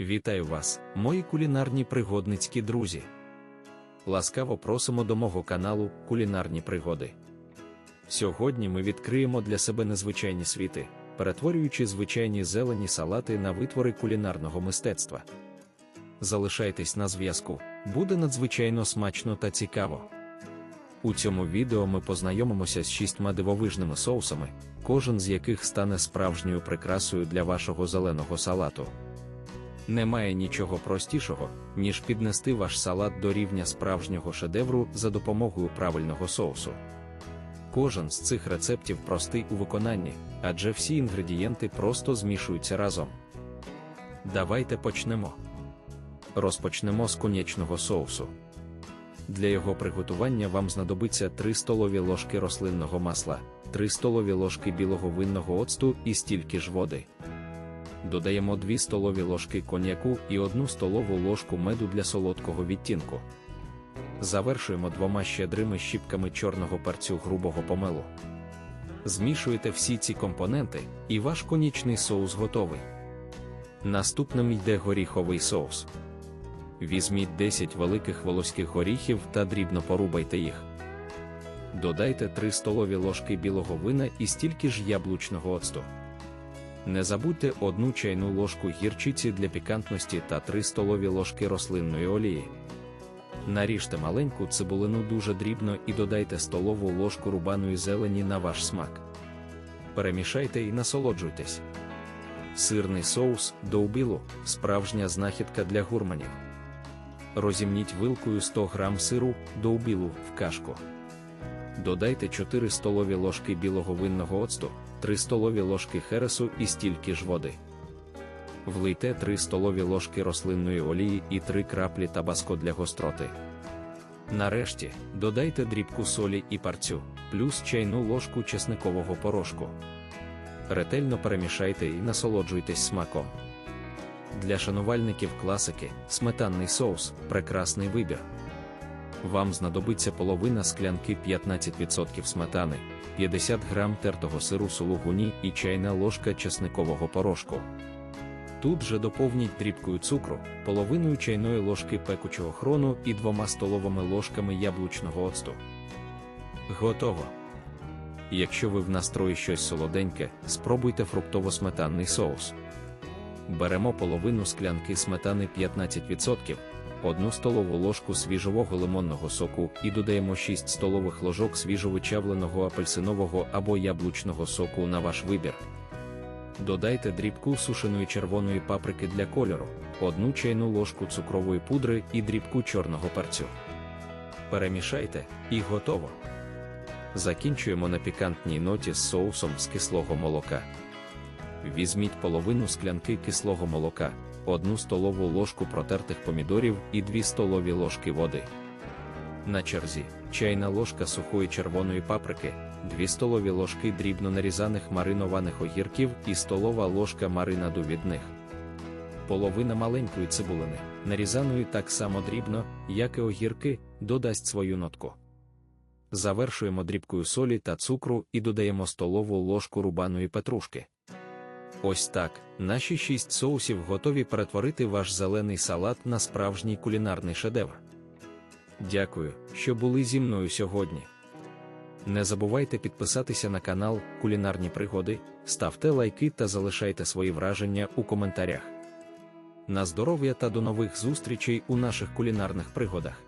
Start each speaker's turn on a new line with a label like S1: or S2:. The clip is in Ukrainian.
S1: Вітаю вас, мої кулінарні пригодницькі друзі. Ласкаво просимо до мого каналу Кулінарні пригоди. Сьогодні ми відкриємо для себе незвичайні світи, перетворюючи звичайні зелені салати на витвори кулінарного мистецтва. Залишайтесь на зв'язку, буде надзвичайно смачно та цікаво. У цьому відео ми познайомимося з шістьма дивовижними соусами, кожен з яких стане справжньою прикрасою для вашого зеленого салату. Немає нічого простішого, ніж піднести ваш салат до рівня справжнього шедевру за допомогою правильного соусу. Кожен з цих рецептів простий у виконанні, адже всі інгредієнти просто змішуються разом. Давайте почнемо. Розпочнемо з конячного соусу. Для його приготування вам знадобиться 3 столові ложки рослинного масла, 3 столові ложки білого винного оцту і стільки ж води. Додаємо 2 столові ложки коньяку і 1 столову ложку меду для солодкого відтінку. Завершуємо двома щедрими щіпками чорного перцю грубого помелу. Змішуєте всі ці компоненти, і ваш конічний соус готовий. Наступним йде горіховий соус. Візьміть 10 великих волоських горіхів та дрібно порубайте їх. Додайте 3 столові ложки білого вина і стільки ж яблучного оцту. Не забудьте одну чайну ложку гірчиці для пікантності та 3 столові ложки рослинної олії. Наріжте маленьку цибулину дуже дрібно і додайте столову ложку рубаної зелені на ваш смак. Перемішайте і насолоджуйтесь. Сирний соус доубілу справжня знахідка для гурманів. Розімніть вилкою 100 г сиру доубілу в кашку. Додайте 4 столові ложки білого винного оцту, 3 столові ложки хересу і стільки ж води. Влийте 3 столові ложки рослинної олії і 3 краплі табаско для гостроти. Нарешті додайте дрібку солі і парцю, плюс чайну ложку чесникового порошку. Ретельно перемішайте і насолоджуйтесь смаком. Для шанувальників класики сметанний соус прекрасний вибір. Вам знадобиться половина склянки 15% сметани, 50 г тертого сиру сулугуні і чайна ложка чесникового порошку. Тут же доповніть дрібкою цукру, половиною чайної ложки пекучого хрону і двома столовими ложками яблучного оцту. Готово. Якщо ви в настрої щось солоденьке, спробуйте фруктово-сметанний соус. Беремо половину склянки сметани 15%, одну столову ложку свіжого лимонного соку і додаємо 6 столових ложок свіжовичавленого апельсинового або яблучного соку на ваш вибір. Додайте дрібку сушеної червоної паприки для кольору, одну чайну ложку цукрової пудри і дрібку чорного перцю. Перемішайте і готово. Закінчуємо на пікантній ноті з соусом з кислого молока. Візьміть половину склянки кислого молока, одну столову ложку протертих помідорів і 2 столові ложки води. На черзі чайна ложка сухої червоної паприки, 2 столові ложки дрібно нарізаних маринованих огірків і столова ложка маринаду від них. Половина маленької цибулини, нарізаної так само дрібно, як і огірки, додасть свою нотку. Завершуємо дрібкою солі та цукру і додаємо столову ложку рубаної петрушки. Ось так, наші шість соусів готові перетворити ваш зелений салат на справжній кулінарний шедевр. Дякую, що були зі мною сьогодні. Не забувайте підписатися на канал Кулінарні Пригоди, ставте лайки та залишайте свої враження у коментарях. На здоров'я та до нових зустрічей у наших кулінарних пригодах.